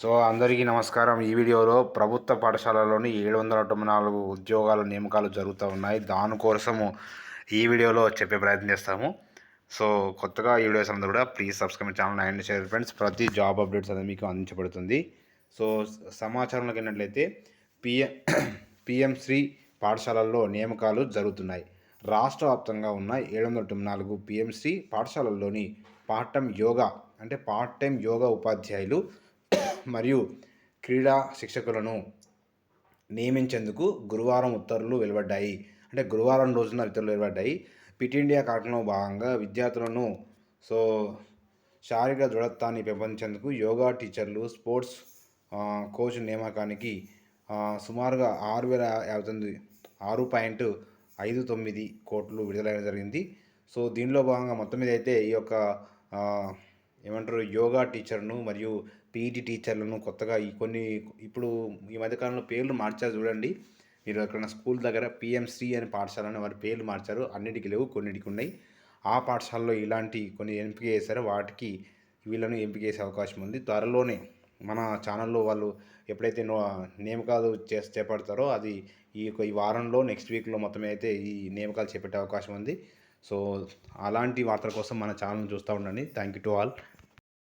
So అందరికీ నమస్కారం. ఈ వీడియోలో ప్రభుత్వ పాఠశాలలోని ఏడు వందల తొంభై నాలుగు ఉద్యోగాల నియామకాలు జరుగుతూ ఉన్నాయి. దానికోసము ఈ వీడియోలో చెప్పే ప్రయత్నం చేస్తాము. సో కొత్తగా ఈ వీడియోస్ అందరూ కూడా please subscribe channel and share friends. ప్రతి జాబ్ అప్డేట్స్ అనేది మీకు అందించబడుతుంది. సో సమాచారంలోకి వెళ్ళినట్లయితే పిఎం శ్రీ పాఠశాలల్లో నియామకాలు జరుగుతున్నాయి. రాష్ట్ర వ్యాప్తంగా ఉన్న ఏడు వందల తొంభై నాలుగు పిఎంసి పాఠశాలల్లోని పార్ట్ టైం యోగా అంటే పార్ట్ టైం యోగా ఉపాధ్యాయులు మరియు క్రీడా శిక్షకులను నియమించేందుకు గురువారం ఉత్తర్వులు వెలువడ్డాయి. అంటే గురువారం రోజున ఉత్తర్వులు వెలువడ్డాయి. పిట్ ఇండియా కార్యక్రమంలో భాగంగా విద్యార్థులను సో శారీరక దృఢత్వాన్ని పెంపొందించేందుకు యోగా టీచర్లు స్పోర్ట్స్ కోచ్ నియామకానికి సుమారుగా ఆరు వేల యాభై తొమ్మిది ఆరు పాయింట్ ఐదు తొమ్మిది కోట్లు విడుదల జరిగింది. సో దీనిలో భాగంగా మొత్తం మీద అయితే ఈ యొక్క ఏమంటారు యోగా టీచర్ను మరియు పీఈటీ టీచర్లను కొత్తగా ఈ కొన్ని ఇప్పుడు ఈ మధ్యకాలంలో పేర్లు మార్చారు చూడండి. మీరు ఎక్కడైనా స్కూల్ దగ్గర పిఎంశ్రీ అనే పాఠశాల అని వారి పేర్లు మార్చారు. అన్నిటికీ లేవు కొన్నిటికి ఉన్నాయి. ఆ పాఠశాలలో ఇలాంటి కొన్ని ఎంపిక చేశారు. వాటికి వీళ్ళను ఎంపిక చేసే అవకాశం ఉంది. త్వరలోనే మన ఛానల్లో వాళ్ళు ఎప్పుడైతే నో నియామకాలు చేసి చేపడతారో అది ఈ యొక్క ఈ వారంలో నెక్స్ట్ వీక్లో మొత్తం అయితే ఈ నేమకాలు చేపట్టే అవకాశం ఉంది. సో అలాంటి వార్తల కోసం మన ఛానల్ చూస్తూ ఉండండి. Thank you to all